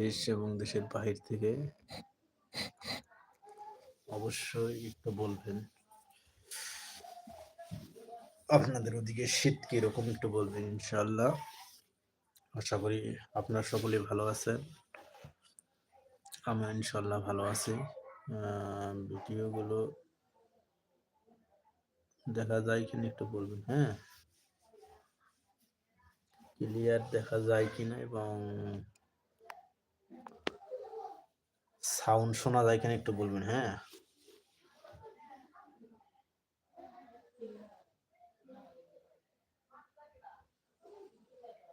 দেশ এবং দেশের বাহির থেকে অবশ্যই একটু বলবেন। আপনাদের ওদিকে শীত কীরকম একটু বলবেন ইনশাল্লাহ আশা করি আপনার সকলে ভালো আছেন। আমি ইনশাল্লাহ ভালো আছি। ভিডিওগুলো দেখা যায় কিনা একটু বলবেন হ্যাঁ? ক্লিয়ার দেখা যায় কিনা এবং সাউন্ড শোনা যায় কিনা একটু বলবেন হ্যাঁ?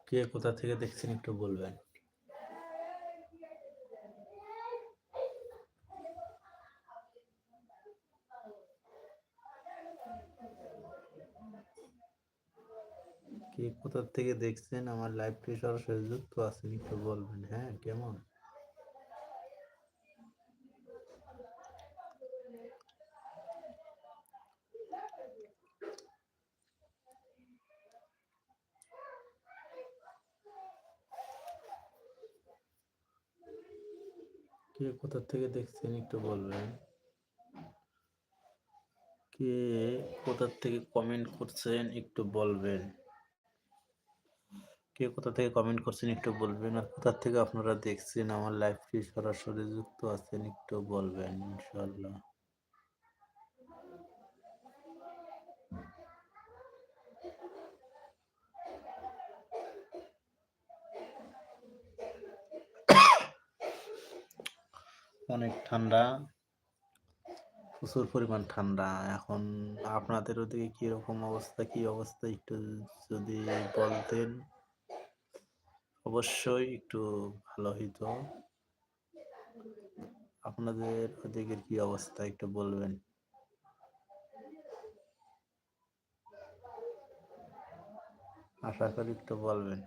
কে কোথা থেকে দেখছেন একটু বলবেন। কে কোথা থেকে দেখছেন? আমার লাইভটি সরাসরি যুক্ত আছেন, একটু বলবেন হ্যাঁ কেমন কে কোথা থেকে দেখছেন একটু বলবেন? কে কোথা থেকে কমেন্ট করছেন একটু বলবেন। কে কোথা থেকে কমেন্ট করছেন একটু বলবেন আর কোথা থেকে আপনারা দেখছেন? আমার লাইফটি সরাসরি যুক্ত আছেন একটু বলবেন ইনশাল্লাহ অনেক ঠান্ডা, প্রচুর পরিমাণ ঠান্ডা। এখন আপনাদের ওদিকে কীরকম অবস্থা, কি অবস্থা একটু যদি বলতেন। অবশ্যই একটু ভালো হইতো। আপনাদের ওদিকের কি অবস্থা একটু বলবেন। আশা করি একটু বলবেন।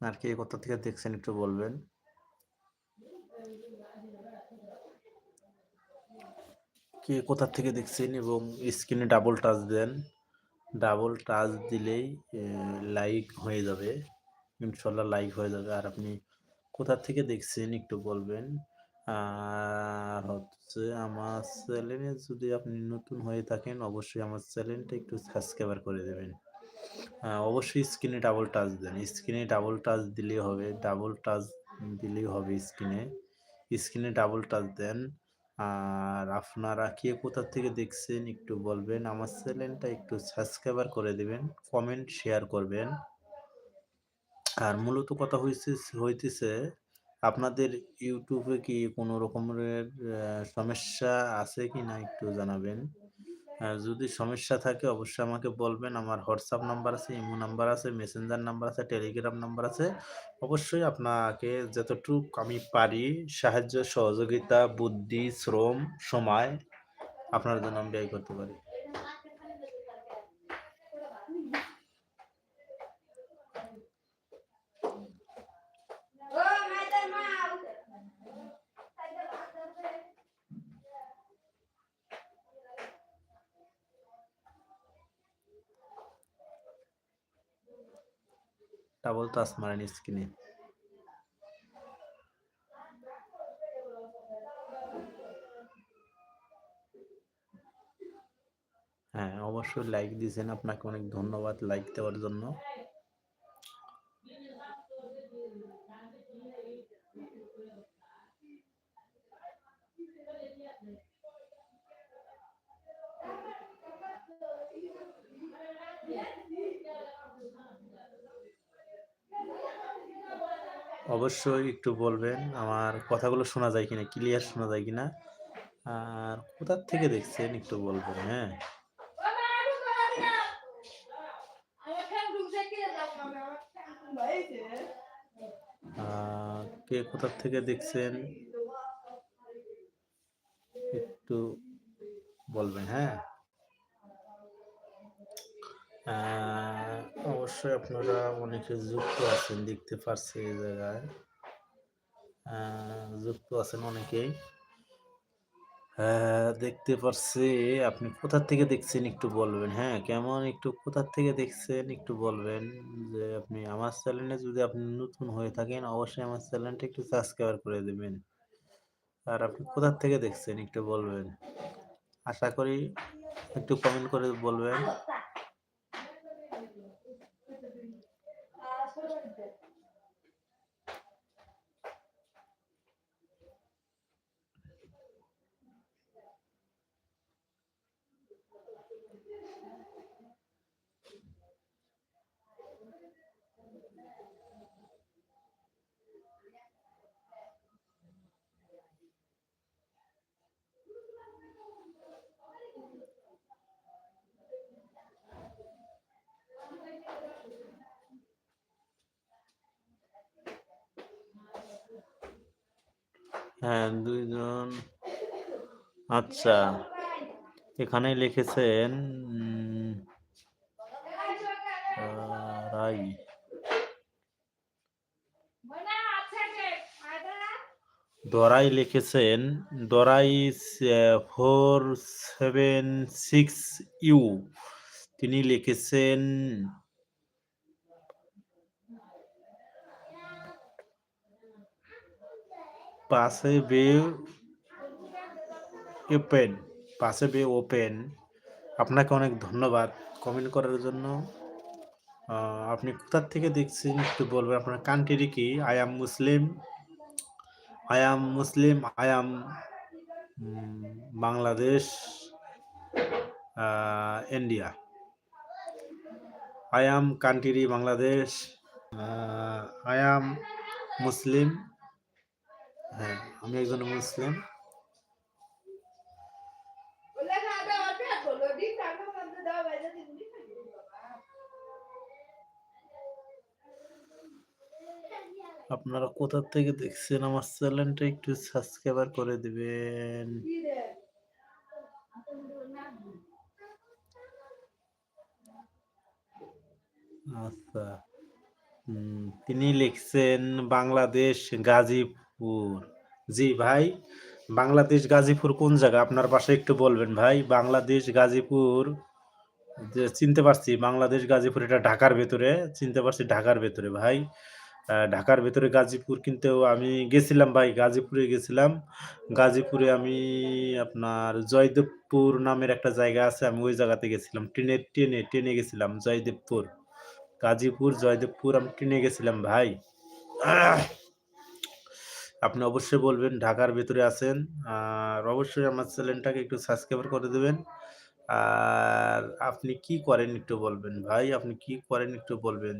আর কে কোথা থেকে দেখছেন একটু বলবেন? কে কোথা থেকে দেখছেন এবং স্ক্রিনে ডাবল টাচ দেন। ডাবল টাচ দিলেই লাইক হয়ে যাবে। ইনশাল্লাহ লাইক হয়ে যাবে। আর আপনি কোথা থেকে দেখছেন একটু বলবেন। আর হচ্ছে আমার চ্যানেলে যদি আপনি নতুন হয়ে থাকেন, অবশ্যই আমার চ্যানেলটা একটু সাবস্ক্রাইবার করে দেবেন। অবশ্যই স্ক্রিনে ডাবল টাচ দেন। স্ক্রিনে ডাবল টাচ দিলেই হবে ডাবল টাচ দিলেই হবে স্ক্রিনে স্ক্রিনে ডাবল টাচ দেন। আর আপনারা কে কোথা থেকে দেখছেন একটু বলবেন। আমার চ্যানেলটা একটু সাবস্ক্রাইবার করে দেবেন কমেন্ট শেয়ার করবেন। আর মূলত কথা হয়েছে হইতেছে আপনাদের ইউটিউবে কি কোনো রকমের সমস্যা আছে কি না একটু জানাবেন। যদি সমস্যা থাকে অবশ্যই আমাকে বলবেন। আমার হোয়াটসঅ্যাপ নাম্বার আছে, ইমো নাম্বার আছে, মেসেঞ্জার নাম্বার আছে, টেলিগ্রাম নাম্বার আছে। অবশ্যই আপনাকে যতটুক আমি পারি সাহায্য, সহযোগিতা, বুদ্ধি, শ্রম, সময় আপনার জন্য আমি ব্যয় করতে পারি। ডাবল টাচ মারেন স্ক্রিনে হ্যাঁ অবশ্যই লাইক দিয়েছেন। আপনাকে অনেক ধন্যবাদ লাইক দেওয়ার জন্য। অবশ্যই একটু বলবেন, আমার কথাগুলো শোনা যায় কিনা ক্লিয়ার শোনা যায় কিনা? আর কোথার থেকে দেখছেন একটু বলবেন হ্যাঁ? কে কোথার থেকে দেখছেন? একটু বলবেন হ্যাঁ? অবশ্যই আপনারা অনেকে যুক্ত আছেন দেখতে পারছি এই জায়গায় যুক্ত আছেন অনেকেই দেখতে পারছি। আপনি কোথার থেকে দেখছেন একটু বলবেন, হ্যাঁ? কেমন একটু কোথার থেকে দেখছেন একটু বলবেন। যে আপনি আমার চ্যানেলে যদি আপনি নতুন হয়ে থাকেন অবশ্যই আমার চ্যানেলটা একটু সাবস্ক্রাইব করে দেবেন আর আপনি কোথার থেকে দেখছেন একটু বলবেন। আশা করি একটু কমেন্ট করে বলবেন। হ্যাঁ, দুইজন আচ্ছা। এখানে লিখেছেন রাই। দরাই লিখেছেন দরাই ফোর সেভেন সিক্স ইউ তিনি লিখেছেন পাশে বে ওপেন পাশে বে ওপেন আপনাকে অনেক ধন্যবাদ কমেন্ট করার জন্য আপনি কোথা থেকে দেখছেন একটু বলবেন আপনার কান্ট্রি কি? I am Muslim I am Muslim, I am Bangladesh India. I am country Bangladesh I am Muslim. হ্যাঁ, আমি একজন মুসলিম। আপনারা কোথা থেকে দেখছেন আমার চ্যানেলটা একটু সাবস্ক্রাইবার করে দিবেন। আচ্ছা। তিনি লিখছেন বাংলাদেশ গাজীপুর। জি ভাই, বাংলাদেশ গাজীপুর কোন জায়গা? আপনার বাসা একটু বলবেন ভাই। বাংলাদেশ গাজীপুর যে চিনতে পারছি বাংলাদেশ গাজীপুর এটা ঢাকার ভেতরে। চিনতে পারছি ঢাকার ভেতরে ভাই। ঢাকার ভেতরে গাজীপুর কিন্তু আমি গেছিলাম ভাই, গাজীপুরে গেছিলাম। গাজীপুরে আমি আপনার জয়দেবপুর নামের একটা জায়গা আছে। আমি ওই জায়গাতে গেছিলাম। ট্রেনে ট্রেনে ট্রেনে গেছিলাম জয়দেবপুর। গাজীপুর, জয়দেবপুর আমি ট্রেনে গেছিলাম ভাই। আপনি অবশ্যই বলবেন, ঢাকার ভেতরে আছেন। আর অবশ্যই আমার চ্যানেলটাকে একটু সাবস্ক্রাইব করে দেবেন আর আপনি কি করেন একটু বলবেন ভাই? আপনি কি করেন একটু বলবেন?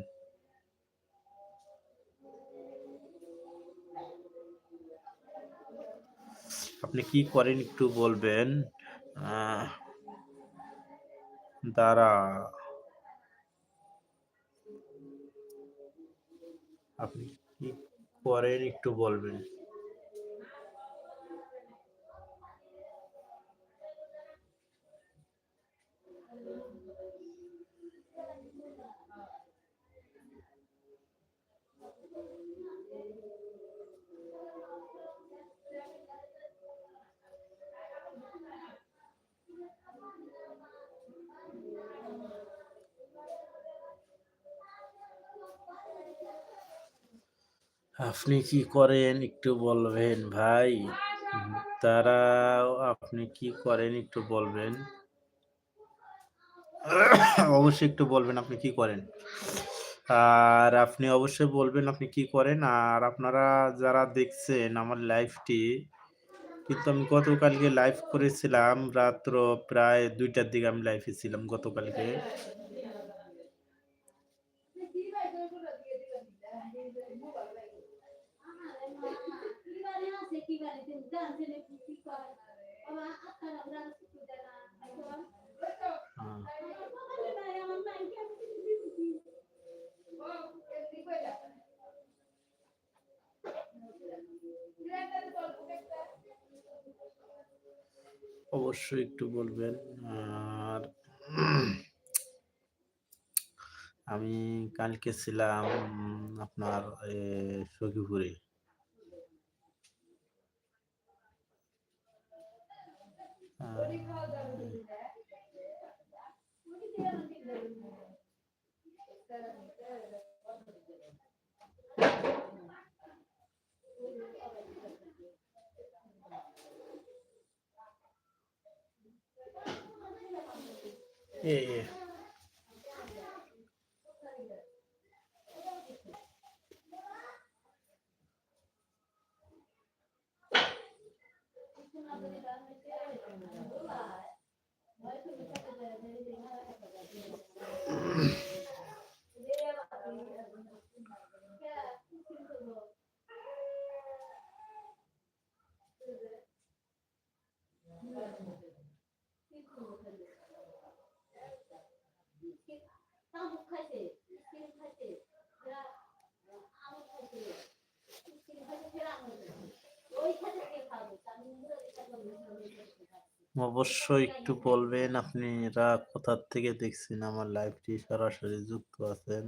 আপনি কি করেন একটু বলবেন? দাঁড়া আপনি কি করেন একটু বলবেন? আপনি কি করেন একটু বলবেন ভাই? তারা আপনি কি করেন একটু বলবেন? অবশ্যই একটু বলবেন আপনি কি করেন? আর আপনি অবশ্যই বলবেন আপনি কি করেন? আর আপনারা যারা দেখছেন আমার লাইভটি, কিন্তু আমি গতকালকে লাইভ করেছিলাম রাত্র প্রায় দুইটার দিকে আমি লাইভে ছিলাম গতকালকে। অবশ্যই একটু বলবেন। আর আমি কালকে ছিলাম আপনার সখীপুরে। Yeah, yeah. অবশ্যই একটু বলবেন আপনি আপনারা কোথা থেকে দেখছেন আমার লাইভটি সরাসরি যুক্ত আছেন।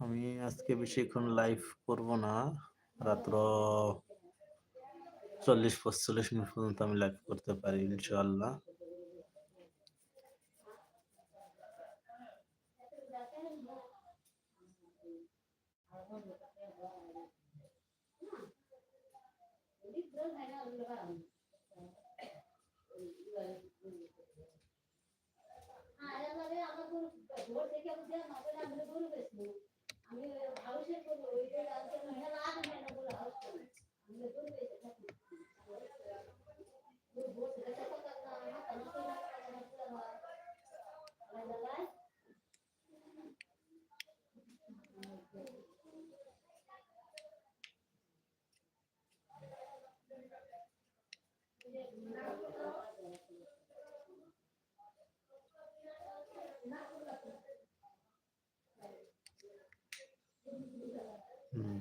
আমি আজকে বেশিক্ষণ লাইভ করব না। রাত্র চল্লিশ পঁচল্লিশ মিনিট পর্যন্ত আমি লাইভ করতে পারি, ইনশাআল্লাহ। আমি হাউসের করব ওই যে আজকে মহিলা আগে মেনে বলে হাউস করি আমি দূর পেয়েছি হুম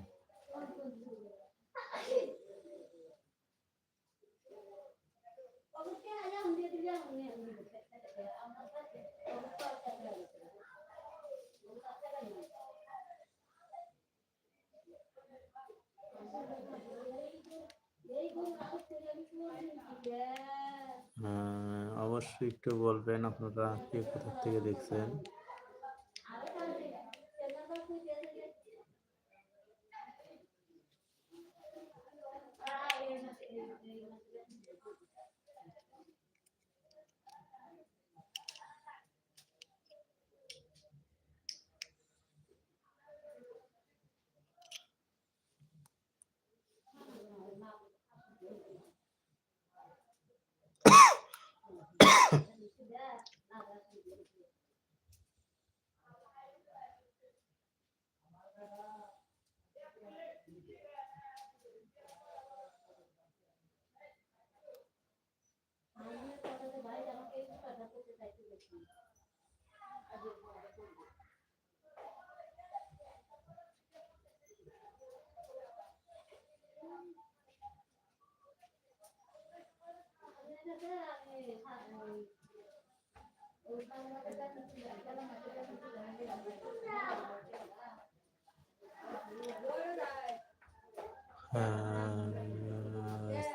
অবশ্যই আজ আমি দিয়ে দিলাম আমি আমার কাছে অবশ্যই এই কোন কাজ করে আমি কি আহ, অবশ্যই একটু বলবেন আপনারা কে কোথা থেকে দেখছেন?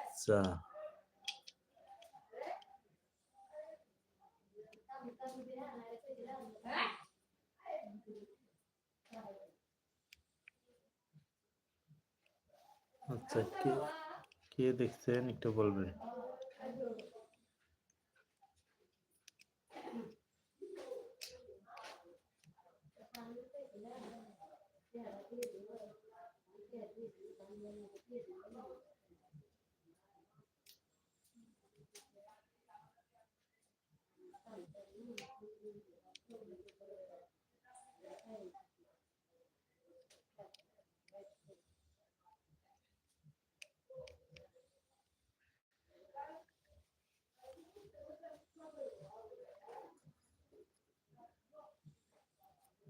আচ্ছা আচ্ছা কে কে দেখছেন একটু বলবেন